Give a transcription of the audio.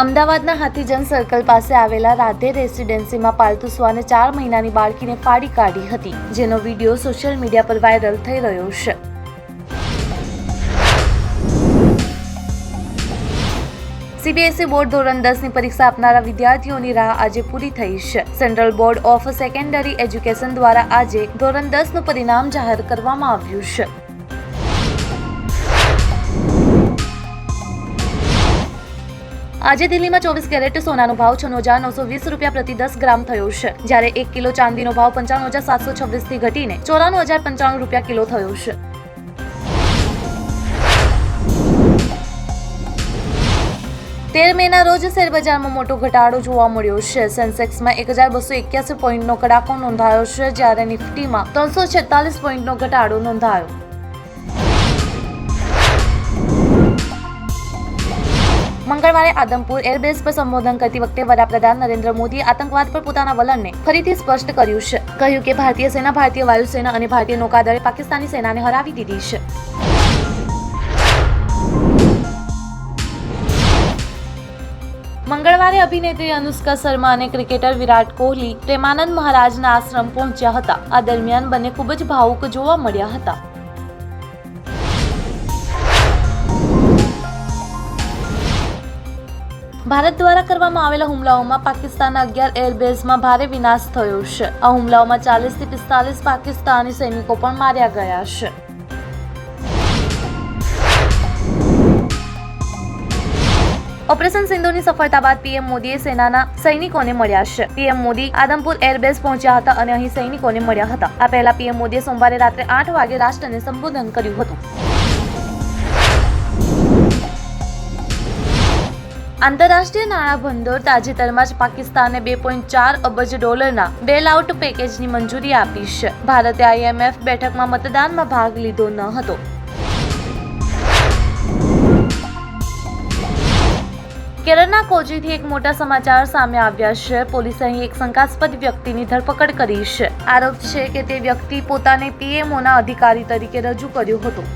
અમદાવાદના હાથીજન સર્કલ પાસે આવેલા રાધે રેસિડેન્સીમાં પાલતુ સ્વાને ચાર મહિનાની બાળકીને ફાડી કાઢી હતી, જેનો વીડિયો સોશિયલ મીડિયા પર વાયરલ થઈ રહ્યો છે. સીબીએસઈ બોર્ડ ધોરણ દસની પરીક્ષા આપનારા વિદ્યાર્થીઓની રાહ આજે પૂરી થઈ છે. Central Board of Secondary Education દ્વારા આજે ધોરણ દસનું પરિણામ જાહેર કરવામાં આવ્યું છે. આજે દિલ્હીમાં ચોવીસ કેરેટ સોનાનો ભાવ છન્નો હજાર નવસો વીસ રૂપિયા પ્રતિ દસ ગ્રામ થયો છે. જ્યારે એક કિલો ચાંદીનો ભાવ પંચાણું હજાર સાતસો છવ્વીસથી ઘટીને ચોરાણું હજાર પંચાણું રૂપિયા કિલો થયો છે. તેર મેના રોજ શેરબજારમાં મોટો ઘટાડો જોવા મળ્યો છે. સેન્સેક્સમાં એક હજાર બસો એક્યાસી પોઈન્ટનો કડાકો નોંધાયો છે, જ્યારે નિફ્ટીમાં ત્રણસો છેતાલીસ પોઈન્ટનો ઘટાડો નોંધાયો. મંગળવારે આદમપુર એરબેઝ પર સંબોધન કરતી વખતે વડાપ્રધાન નરેન્દ્ર મોદીએ આતંકવાદ પર પોતાના વલણને ફરીથી સ્પષ્ટ કર્યું છે. કહ્યું કે ભારતીય સેના, ભારતીય વાયુસેના અને ભારતીય નૌકાદળે પાકિસ્તાની સેનાને હરાવી દીધી છે. મંગળવારે અભિનેત્રી અનુષ્કા શર્મા અને ક્રિકેટર વિરાટ કોહલી પ્રેમાનંદ મહારાજના આશ્રમ પહોંચ્યા હતા. આ દરમિયાન બંને ખૂબ જ ભાવુક જોવા મળ્યા હતા. ભારત દ્વારા કરવામાં આવેલા હુમલાઓમાં પાકિસ્તાનના અગિયાર એરબેઝમાં ભારે વિનાશ થયો છે. આ હુમલાઓમાં ચાલીસથી પિસ્તાલીસ પાકિસ્તાની સૈનિકો પણ માર્યા ગયા છે. ઓપરેશન સિંધુની સફળતા બાદ પીએમ મોદીએ સેનાના સૈનિકોને મળ્યા છે. પીએમ મોદી આદમપુર એરબેઝ પહોંચ્યા હતા અને અહીં સૈનિકોને મળ્યા હતા. આ પહેલા પીએમ મોદીએ સોમવારે રાત્રે આઠ વાગે રાષ્ટ્રને સંબોધન કર્યું હતું. આંતરરાષ્ટ્રીય નાણાં ભંડોળ તાજેતરમાં જ પાકિસ્તાને બે પોઈન્ટ ચાર અબજ ડોલરના બેલ આઉટ પેકેજની મંજૂરી આપી છે. ભારતે આઈએમએફ બેઠકમાં મતદાનમાં ભાગ લીધો ન હતો. કેરળના કોચીથી એક મોટા સમાચાર સામે આવ્યા છે. પોલીસે અહીં એક શંકાસ્પદ વ્યક્તિની ધરપકડ કરી છે. આરોપ છે કે તે વ્યક્તિ પોતાને પીએમઓના અધિકારી તરીકે રજૂ કર્યો હતો.